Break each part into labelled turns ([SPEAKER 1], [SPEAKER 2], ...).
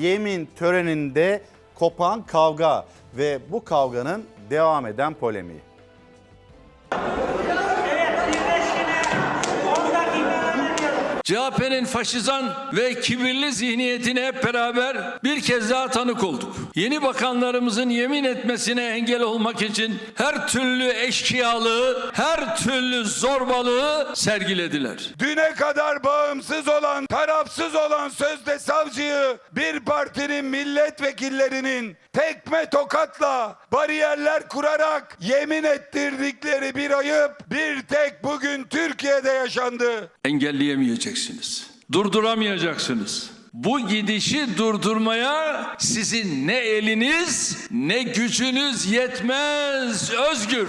[SPEAKER 1] yemin töreninde kopan kavga ve bu kavganın devam eden polemiği.
[SPEAKER 2] CHP'nin faşizan ve kibirli zihniyetine hep beraber bir kez daha tanık olduk. Yeni bakanlarımızın yemin etmesine engel olmak için her türlü eşkıyalığı, her türlü zorbalığı sergilediler.
[SPEAKER 3] Düne kadar bağımsız olan, tarafsız olan sözde savcıyı bir partinin milletvekillerinin tekme tokatla bariyerler kurarak yemin ettirdikleri bir ayıp bir tek bugün Türkiye'de yaşandı.
[SPEAKER 2] Engelleyemeyeceksiniz. Durduramayacaksınız. Bu gidişi durdurmaya sizin ne eliniz ne gücünüz yetmez Özgür.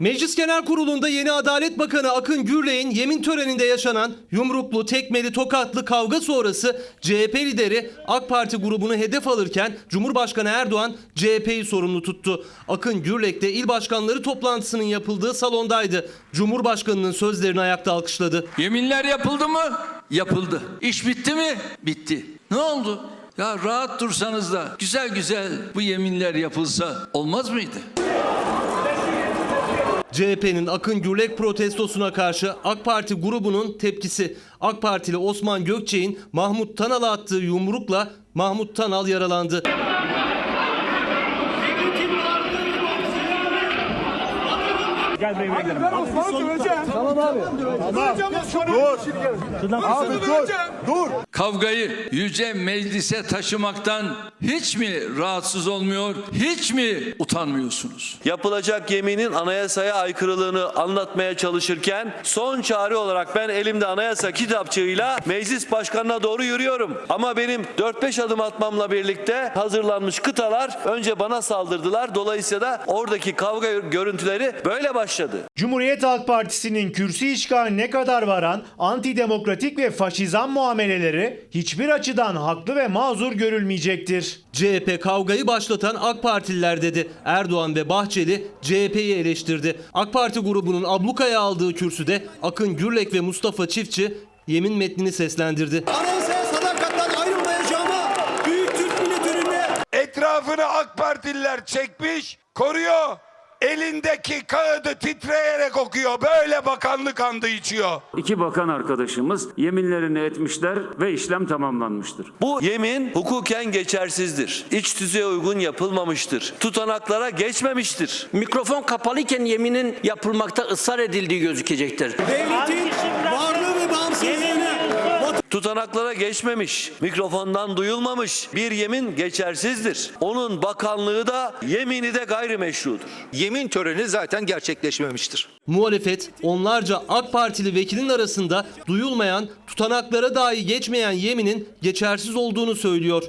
[SPEAKER 4] Meclis Genel Kurulu'nda yeni Adalet Bakanı Akın Gürley'in yemin töreninde yaşanan yumruklu, tekmeli, tokatlı kavga sonrası CHP lideri AK Parti grubunu hedef alırken Cumhurbaşkanı Erdoğan CHP'yi sorumlu tuttu. Akın Gürlek de il başkanları toplantısının yapıldığı salondaydı. Cumhurbaşkanının sözlerini ayakta alkışladı.
[SPEAKER 2] Yeminler yapıldı mı? Yapıldı. İş bitti mi? Bitti. Ne oldu? Ya rahat dursanız da güzel güzel bu yeminler yapılsa olmaz mıydı?
[SPEAKER 4] CHP'nin Akın Gürlek protestosuna karşı AK Parti grubunun tepkisi. AK Partili Osman Gökçek'in Mahmut Tanal'a attığı yumrukla Mahmut Tanal yaralandı.
[SPEAKER 2] Kavgayı yüce meclise taşımaktan hiç mi rahatsız olmuyor, hiç mi utanmıyorsunuz?
[SPEAKER 5] yapılacak yeminin anayasaya aykırılığını anlatmaya çalışırken son çare olarak ben elimde anayasa kitapçığıyla meclis başkanına doğru yürüyorum. Ama benim 4-5 adım atmamla birlikte hazırlanmış kıtalar önce bana saldırdılar. Dolayısıyla da oradaki kavga görüntüleri böyle başladı.
[SPEAKER 6] Cumhuriyet Halk Partisi'nin kürsü işgaline kadar varan antidemokratik ve faşizan muameleleri hiçbir açıdan haklı ve mazur görülmeyecektir.
[SPEAKER 4] CHP kavgayı başlatan AK Partililer dedi. Erdoğan ve Bahçeli CHP'yi eleştirdi. AK Parti grubunun ablukaya aldığı kürsüde Akın Gürlek ve Mustafa Çiftçi yemin metnini seslendirdi.
[SPEAKER 7] Anayasaya sadakatten ayrılmayacağıma büyük Türk milleti önünde
[SPEAKER 3] Etrafını AK Partililer çekmiş, koruyor. Elindeki kağıdı titreyerek okuyor. Böyle bakanlık andı içiyor.
[SPEAKER 8] İki bakan arkadaşımız yeminlerini etmişler ve işlem tamamlanmıştır.
[SPEAKER 5] Bu yemin hukuken geçersizdir. İç tüzüğe uygun yapılmamıştır. Tutanaklara geçmemiştir.
[SPEAKER 9] Mikrofon kapalıyken yeminin yapılmakta ısrar edildiği gözükecektir.
[SPEAKER 7] devletin
[SPEAKER 5] Tutanaklara geçmemiş, mikrofondan duyulmamış bir yemin geçersizdir. Onun bakanlığı da yemini de gayrimeşrudur.
[SPEAKER 10] Yemin töreni zaten gerçekleşmemiştir.
[SPEAKER 4] Muhalefet onlarca AK Partili vekilin arasında duyulmayan, tutanaklara dahi geçmeyen yeminin geçersiz olduğunu söylüyor.